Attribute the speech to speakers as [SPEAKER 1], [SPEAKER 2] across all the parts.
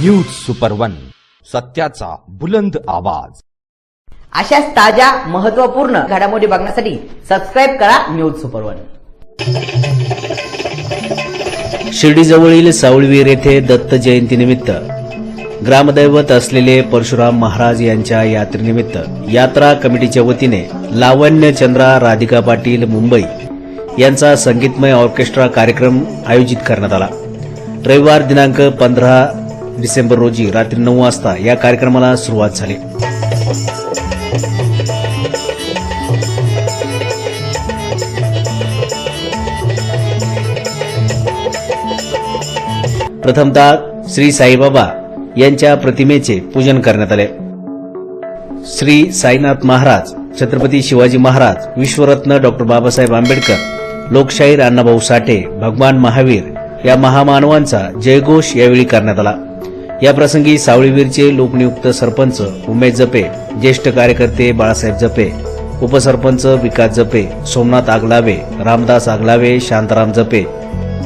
[SPEAKER 1] News super one सत्याचा बुलंद आवाज.
[SPEAKER 2] अशाच ताज्या महत्त्वपूर्ण घडामोडी बघण्यासाठी सबस्क्राईब करा न्यूज सुपर वन
[SPEAKER 3] शिर्डीजवळील सावळवीर येथे दत्त जयंतीनिमित्त ग्रामदैवत असलेले परशुराम महाराज यांच्या यात्रेनिमित्त यात्रा कमिटीच्या वतीने लावण्य चंद्रा राधिका पाटील मुंबई यांचा संगीतमय ऑर्केस्ट्रा कार्यक्रम आयोजित करण्यात आला. रविवार दिनांक पंधरा डिसेंबर रोजी रात्री नऊ वाजता या कार्यक्रमाला सुरुवात झाली. प्रथमतः श्री साईबाबा यांच्या प्रतिमेचे पूजन करण्यात आले. श्री साईनाथ महाराज छत्रपती शिवाजी महाराज विश्वरत्न डॉक्टर बाबासाहेब आंबेडकर लोकशाहीर अण्णाभाऊ साठे भगवान महावीर या महामानवांचा जयघोष यावेळी करण्यात आला. याप्रसंगी सावळीवीरचे लोकनियुक्त सरपंच उमेश जपे ज्येष्ठ कार्यकर्ते बाळासाहेब जपे उपसरपंच विकास जपे सोमनाथ आगलावे रामदास आगलावे शांताराम जपे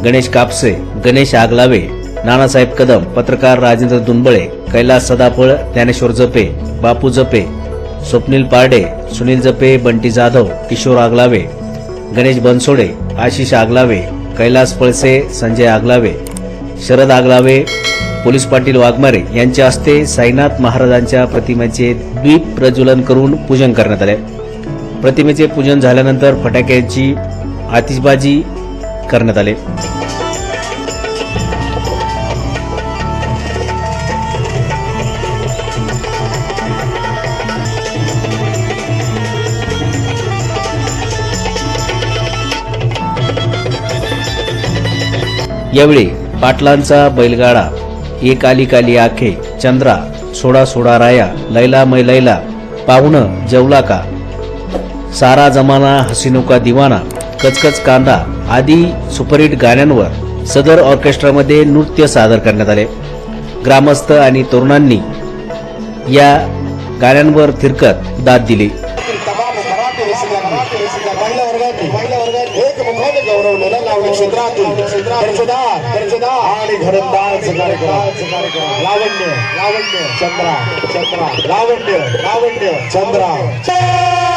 [SPEAKER 3] गणेश कापसे गणेश आगलावे नानासाहेब कदम पत्रकार राजेंद्र दुनबळे कैलास सदाफळ ज्ञानेश्वर जपे बापू जपे स्वप्नील पारडे सुनील जपे बंटी जाधव किशोर आगलावे गणेश बनसोडे आशिष आगलावे कैलास पळसे संजय आगलावे शरद आगलावे पोलीस पाटील वाघमारे यांच्या हस्ते साईनाथ महाराजांच्या प्रतिमेचे द्वीप प्रज्वलन करून पूजन करण्यात आले. प्रतिमेचे पूजन झाल्यानंतर फटाक्यांची आतिषबाजी करण्यात आले. यावेळी पाटलांचा बैलगाडा एक आली काली आखे चंद्रा सोडा सोडा राया लैला मै लैला पाहुणं जेवला का? सारा जमाना हसीनो का दिवाना कचकच कांदा आदी सुपरहिट गाण्यांवर सदर ऑर्केस्ट्रामध्ये नृत्य सादर करण्यात आले. ग्रामस्थ आणि तरुणांनी या गाण्यांवर थिरकत दाद दिली.
[SPEAKER 4] गौरवलेला लावणी क्षेत्रातून. दर्शदार आणि घरंदाज कार्यक्रम. लावण्य लावण्य. चंद्रा चंद्रा. लावण्य लावण्य. चंद्रा.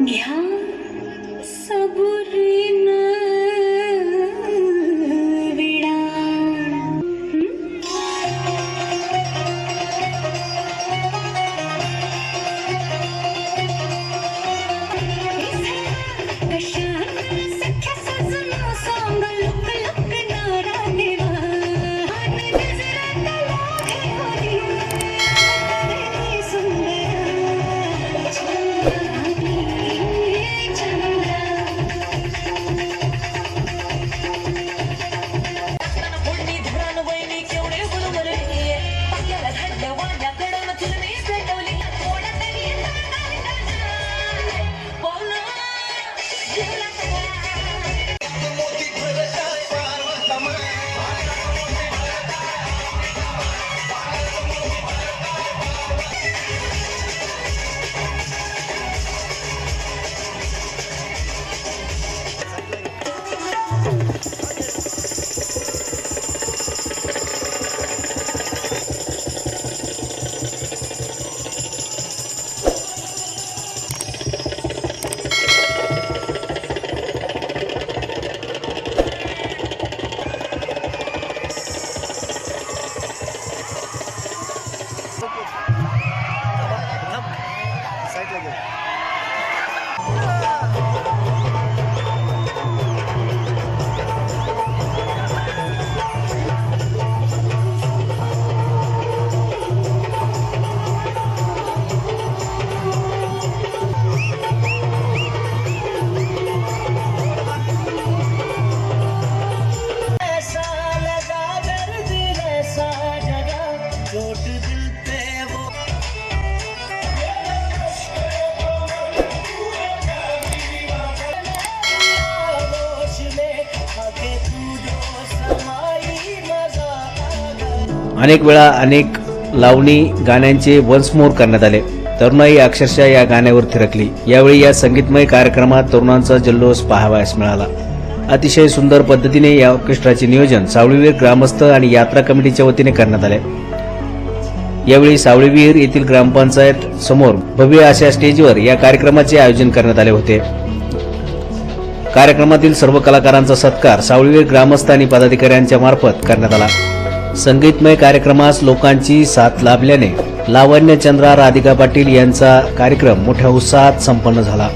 [SPEAKER 3] 娘 अनेक वेळा अनेक लावणी गाण्यांचे वन्समोर करण्यात आले. तरुणाई अक्षरशः या गाण्यावर थिरकली. यावेळी या संगीतमय कार्यक्रमात तरुणांचा जल्लोष पाहावयास मिळाला. अतिशय सुंदर पद्धतीने या ऑर्केस्ट्राचे नियोजन सावळीवीर ग्रामस्थ आणि यात्रा कमिटीच्या वतीने करण्यात आले. यावेळी सावळीविहीर येथील ग्रामपंचायत समोर भव्य अशा स्टेजवर या कार्यक्रमाचे आयोजन करण्यात आले होते. कार्यक्रमातील सर्व कलाकारांचा सत्कार सावळीवीर ग्रामस्थ आणि पदाधिकाऱ्यांच्या मार्फत करण्यात आला. संगीतमय कार्यक्रमास लोकांची साथ लाभल्याने लावण्य चंद्रा राधिका पाटील यांचा कार्यक्रम मोठ्या उत्साहात संपन्न झाला.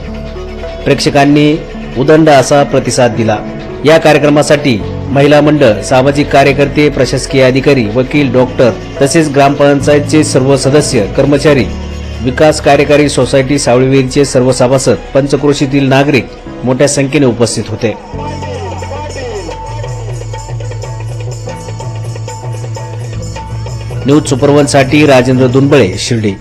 [SPEAKER 3] प्रेक्षकांनी उदंड असा प्रतिसाद दिला. या कार्यक्रमासाठी महिला मंडळ सामाजिक कार्यकर्ते प्रशासकीय अधिकारी वकील डॉक्टर तसेच ग्रामपंचायतचे सर्व सदस्य कर्मचारी विकास कार्यकारी सोसायटी सावळीवेरीचे सर्व सभासद पंचक्रोशीतील नागरिक मोठ्या संख्येने उपस्थित होते. न्यूज सुपरवनसाठी राजेंद्र दुनबळे शिर्डी.